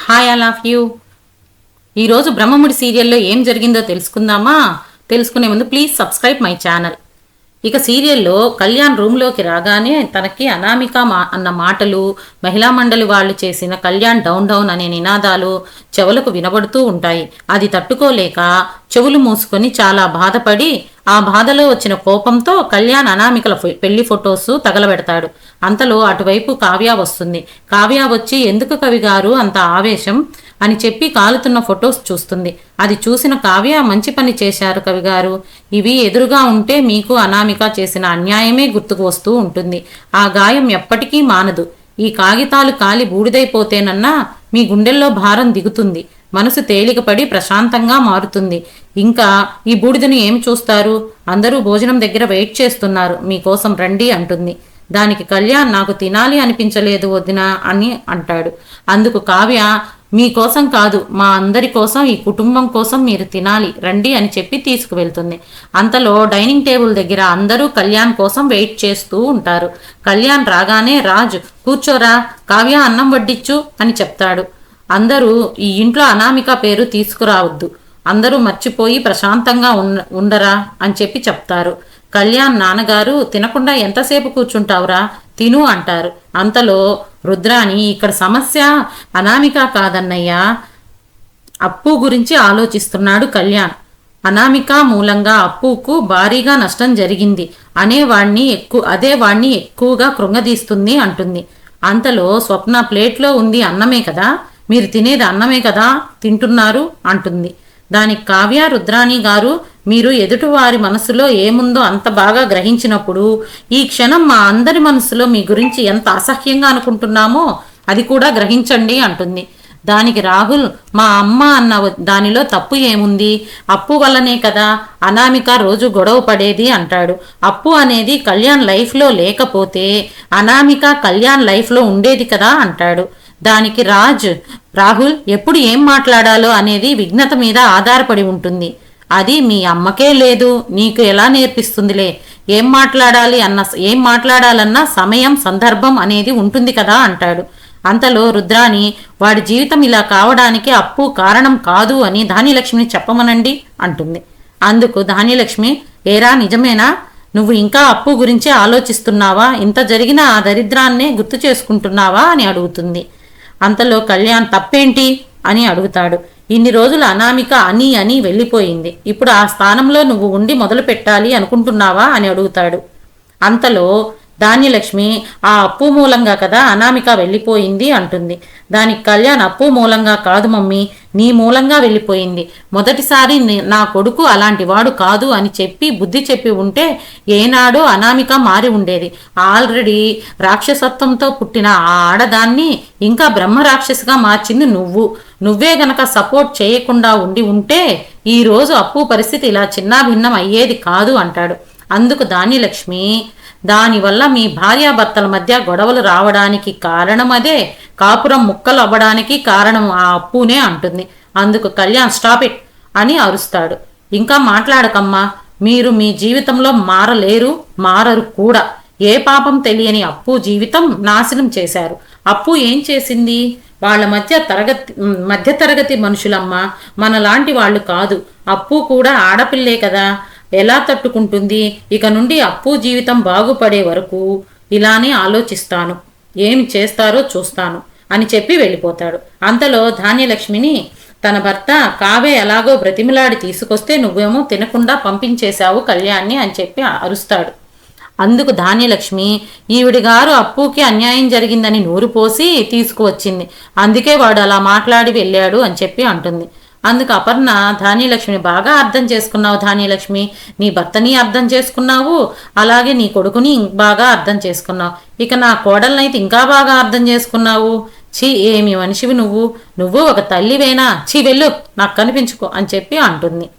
Hi all of you ఈరోజు బ్రహ్మముడి సీరియల్లో ఏం జరిగిందో తెలుసుకుందామా? తెలుసుకునే ముందు ప్లీజ్ సబ్స్క్రైబ్ మై ఛానల్ ఇక సీరియల్లో కళ్యాణ్ రూమ్లోకి రాగానే తనకి అనామిక మా అన్న మాటలు మహిళా మండలి వాళ్ళు చేసిన కళ్యాణ్ డౌన్ డౌన్ అనే నినాదాలు చెవులకు వినబడుతూ ఉంటాయి. అది తట్టుకోలేక చెవులు మూసుకొని చాలా బాధపడి ఆ బాధలో వచ్చిన కోపంతో కళ్యాణ్ అనామికల పెళ్ళి ఫొటోస్ తగలబెడతాడు. అంతలో అటువైపు కావ్య వస్తుంది. కావ్య వచ్చి ఎందుకు కవి గారు అంత ఆవేశం? అని చెప్పి కాలుతున్న ఫొటోస్ చూస్తుంది. అది చూసిన కావ్య మంచి పని చేశారు కవిగారు ఇవి ఎదురుగా ఉంటే మీకు అనామిక చేసిన అన్యాయమే గుర్తుకు వస్తూ ఉంటుంది. ఆ గాయం ఎప్పటికీ మానదు. ఈ కాగితాలు కాలి బూడిదైపోతేనన్నా మీ గుండెల్లో భారం దిగుతుంది. మనసు తేలికపడి ప్రశాంతంగా మారుతుంది. ఇంకా ఈ బూడిదని ఏం చూస్తారు? అందరూ భోజనం దగ్గర వెయిట్ చేస్తున్నారు. మీకోసం రండి అంటుంది. దానికి కళ్యాణ్ నాకు తినాలి అనిపించలేదు వదిన అని అంటాడు. అందుకు కావ్య మీకోసం కాదు మా అందరి కోసం ఈ కుటుంబం కోసం మీరు తినాలి రండి అని చెప్పి తీసుకువెళ్తుంది. అంతలో డైనింగ్ టేబుల్ దగ్గర అందరూ కళ్యాణ్ కోసం వెయిట్ చేస్తూ ఉంటారు. కళ్యాణ్ రాగానే రాజు కూర్చోరా కావ్య అన్నం వడ్డిచ్చు అని చెప్తాడు. అందరూ ఈ ఇంట్లో అనామిక పేరు తీసుకురావద్దు. అందరూ మర్చిపోయి ప్రశాంతంగా ఉండ ఉండరా అని చెప్పి చెప్తారు. కళ్యాణ్ నాన్నగారు తినకుండా ఎంతసేపు కూర్చుంటావురా? తిను అంటారు. అంతలో రుద్రాని ఇక్కడ సమస్య అనామిక కాదన్నయ్యా. అప్పు గురించి ఆలోచిస్తున్నాడు కళ్యాణ్. అనామిక మూలంగా అప్పుకు భారీగా నష్టం జరిగింది. అనేవాణ్ణి ఎక్కువ అదే వాణ్ణి ఎక్కువగా కృంగదీస్తుంది అంటుంది. అంతలో స్వప్న ప్లేట్లో ఉంది అన్నమే కదా? మీరు తినేది అన్నమే కదా? తింటున్నారు అంటుంది. దానికి కావ్య రుద్రాణి గారు మీరు ఎదుటివారి మనసులో ఏముందో అంత బాగా గ్రహించినప్పుడు ఈ క్షణం మా అందరి మనసులో మీ గురించి ఎంత అసహ్యంగా అనుకుంటున్నామో అది కూడా గ్రహించండి అంటుంది. దానికి రాహుల్ మా అమ్మ అన్న దానిలో తప్పు ఏముంది? అప్పు వల్లనే కదా అనామిక రోజు గొడవ పడేది అంటాడు. అప్పు అనేది కళ్యాణ్ లైఫ్లో లేకపోతే అనామిక కళ్యాణ్ లైఫ్లో ఉండేది కదా అంటాడు. దానికి రాజ్ రాహుల్ ఎప్పుడు ఏం మాట్లాడాలో అనేది విఘ్నత మీద ఆధారపడి ఉంటుంది. అది మీ అమ్మకే లేదు నీకు ఎలా నేర్పిస్తుందిలే? ఏం మాట్లాడాలి అన్న ఏం మాట్లాడాలన్నా సమయం సందర్భం అనేది ఉంటుంది కదా అంటాడు. అంతలో రుద్రాని వాడి జీవితం ఇలా కావడానికి అప్పు కారణం కాదు అని ధాన్యలక్ష్మిని చెప్పమనండి అంటుంది. అందుకు ధాన్యలక్ష్మి ఏరా నిజమేనా? నువ్వు ఇంకా అప్పు గురించే ఆలోచిస్తున్నావా? ఇంత జరిగిన ఆ దరిద్రాన్నే గుర్తు చేసుకుంటున్నావా అని అడుగుతుంది. అంతలో కళ్యాణ్ తప్పేంటి? అని అడుగుతాడు. ఇన్ని రోజులు అనామిక అని అని వెళ్ళిపోయింది. ఇప్పుడు ఆ స్థానంలో నువ్వు ఉండి మొదలు పెట్టాలి అనుకుంటున్నావా? అని అడుగుతాడు. అంతలో ధాన్యలక్ష్మి ఆ అప్పు మూలంగా కదా అనామిక వెళ్ళిపోయింది అంటుంది. దానికి కళ్యాణ్ అప్పు మూలంగా కాదు మమ్మీ. నీ మూలంగా వెళ్ళిపోయింది. మొదటిసారి నా కొడుకు అలాంటి వాడు కాదు అని చెప్పి బుద్ధి చెప్పి ఉంటే ఏనాడో అనామిక మారి ఉండేది. ఆల్రెడీ రాక్షసత్వంతో పుట్టిన ఆ ఆడదాన్ని ఇంకా బ్రహ్మ రాక్షసిగా మార్చింది నువ్వు. నువ్వే గనక సపోర్ట్ చేయకుండా ఉండి ఉంటే ఈరోజు అప్పు పరిస్థితి ఇలా చిన్నాభిన్నం అయ్యేది కాదు అంటాడు. అందుకు ధాన్యలక్ష్మి దానివల్ల మీ భార్యాభర్తల మధ్య గొడవలు రావడానికి కారణం అదే కాపురం ముక్కలు అవ్వడానికి కారణం ఆ అప్పునే అంటుంది. అందుకు కళ్యాణ్ స్టాప్ ఇట్ అని అరుస్తాడు. ఇంకా మాట్లాడకమ్మా మీరు మీ జీవితంలో మారలేరు మారరు కూడా. ఏ పాపం తెలియని అప్పు జీవితం నాశనం చేశారు. అప్పు ఏం చేసింది? వాళ్ళ మధ్య తరగతి మధ్య తరగతి మనుషులమ్మ మనలాంటి వాళ్ళు కాదు. అప్పు కూడా ఆడపిల్లే కదా. ఎలా తట్టుకుంటుంది? ఇక నుండి అప్పు జీవితం బాగుపడే వరకు ఇలానే ఆలోచిస్తాను. ఏమి చేస్తారో చూస్తాను అని చెప్పి వెళ్ళిపోతాడు. అంతలో ధాన్యలక్ష్మిని తన భర్త కావే ఎలాగో బ్రతిమిలాడి తీసుకొస్తే నువ్వేమో తినకుండా పంపించేశావు కళ్యాణ్ని అని చెప్పి అరుస్తాడు. అందుకు ధాన్యలక్ష్మి ఈవిడిగారు అప్పుకి అన్యాయం జరిగిందని నూరు పోసి తీసుకువచ్చింది. అందుకే వాడు అలా మాట్లాడి వెళ్ళాడు అని చెప్పి అంటుంది. అందుకు అపర్ణ ధాన్యలక్ష్మిని బాగా అర్థం చేసుకున్నావు ధాన్యలక్ష్మి. నీ భర్తని అర్థం చేసుకున్నావు అలాగే నీ కొడుకుని ఇం- బాగా అర్థం చేసుకున్నావు. ఇక నా కోడలనైతే ఇంకా బాగా అర్థం చేసుకున్నావు. ఛీ ఏమి మనిషివి నువ్వు. నువ్వు ఒక తల్లివేనా? ఛీ వెళ్ళు నాకు కనిపించుకో అని చెప్పి అంటుంది.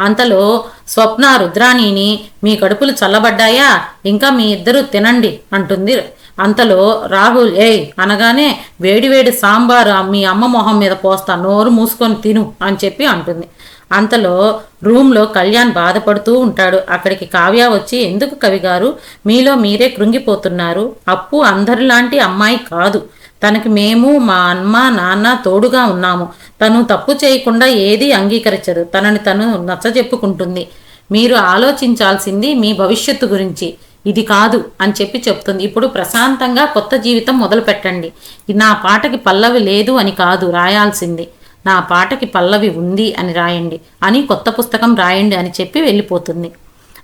అంతలో స్వప్న రుద్రాణిని మీ కడుపులు చల్లబడ్డాయా? ఇంకా మీ ఇద్దరు తినండి అంటుంది అంతలో రాహుల్ ఏయ్ అనగానే వేడివేడి సాంబారు మీ అమ్మ మొహం మీద పోస్తా నోరు మూసుకొని తిను అని చెప్పి అంటుంది. అంతలో రూమ్లో కళ్యాణ్ బాధపడుతూ ఉంటాడు. అక్కడికి కావ్య వచ్చి ఎందుకు కవి గారు? మీలో మీరే కృంగిపోతున్నారు. అప్పు అందరిలాంటి అమ్మాయి కాదు. తనకి మేము మా అమ్మ నాన్న తోడుగా ఉన్నాము. తను తప్పు చేయకుండా ఏది అంగీకరించదు. తనని తను నచ్చజెప్పుకుంటుంది. మీరు ఆలోచించాల్సింది మీ భవిష్యత్తు గురించి. ఇది కాదు అని చెప్పి చెప్తుంది. ఇప్పుడు ప్రశాంతంగా కొత్త జీవితం మొదలు పెట్టండి. నా పాటకి పల్లవి లేదు అని కాదు రాయాల్సింది. నా పాటకి పల్లవి ఉంది అని రాయండి. అని కొత్త పుస్తకం రాయండి అని చెప్పి వెళ్ళిపోతుంది.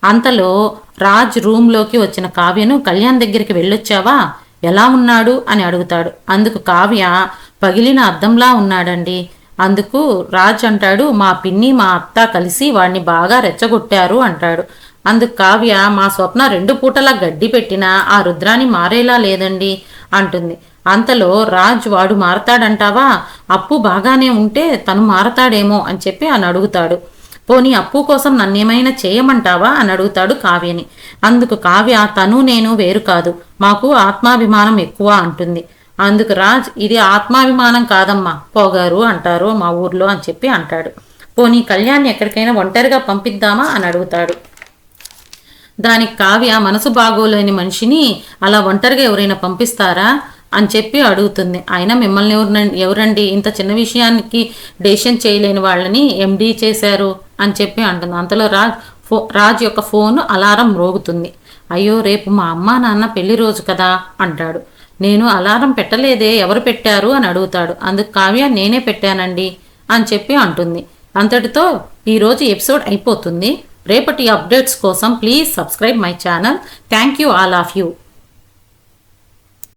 అంతలో రాజ్ రూమ్లోకి వచ్చిన కావ్యను కళ్యాణ్ దగ్గరికి వెళ్ళొచ్చావా? ఎలా ఉన్నాడు? అని అడుగుతాడు. అందుకు కావ్య పగిలిన అద్దంలా ఉన్నాడండి. అందుకు రాజ్ అంటాడు మా పిన్ని మా అత్త కలిసి వాడిని బాగా రెచ్చగొట్టారు అంటాడు. అందుకు కావ్య మా స్వప్న రెండు పూటలా గడ్డి పెట్టినా ఆ రుద్రాన్ని మారేలా లేదండి అంటుంది. అంతలో రాజ్ వాడు మారతాడంటావా? అప్పు బాగానే ఉంటే తను మారతాడేమో అని చెప్పి అని అడుగుతాడు. పోనీ అప్పు కోసం నన్నేమైనా చేయమంటావా? అని అడుగుతాడు కావ్యని. అందుకు కావ్య తను నేను వేరు కాదు. మాకు ఆత్మాభిమానం ఎక్కువ అంటుంది. అందుకు రాజ్ ఇది ఆత్మాభిమానం కాదమ్మా పోగారు అంటారు మా ఊర్లో అని చెప్పి అంటాడు. పోనీ కళ్యాణ్ ఎక్కడికైనా ఒంటరిగా పంపిద్దామా? అని అడుగుతాడు. దానికి కావ్య మనసు బాగోలేని మనిషిని అలా ఒంటరిగా ఎవరైనా పంపిస్తారా అని చెప్పి అడుగుతుంది. అయినా మిమ్మల్ని ఎవరు ఎవరండి? ఇంత చిన్న విషయానికి డెసిషన్ చేయలేని వాళ్ళని ఎండీ చేశారు అని చెప్పి అంటుంది. అంతలో రాజ్ ఫో రాజ్ యొక్క ఫోన్ అలారం మ్రోగుతుంది. అయ్యో రేపు మా అమ్మ నాన్న పెళ్ళి రోజు కదా అంటాడు. నేను అలారం పెట్టలేదే ఎవరు పెట్టారు అని అడుగుతాడు. అందుకు కావ్య నేనే పెట్టానండి అని చెప్పి అంటుంది. అంతటితో ఈరోజు ఎపిసోడ్ అయిపోతుంది. రేపటి అప్డేట్స్ కోసం please subscribe my channel. Thank you all of you.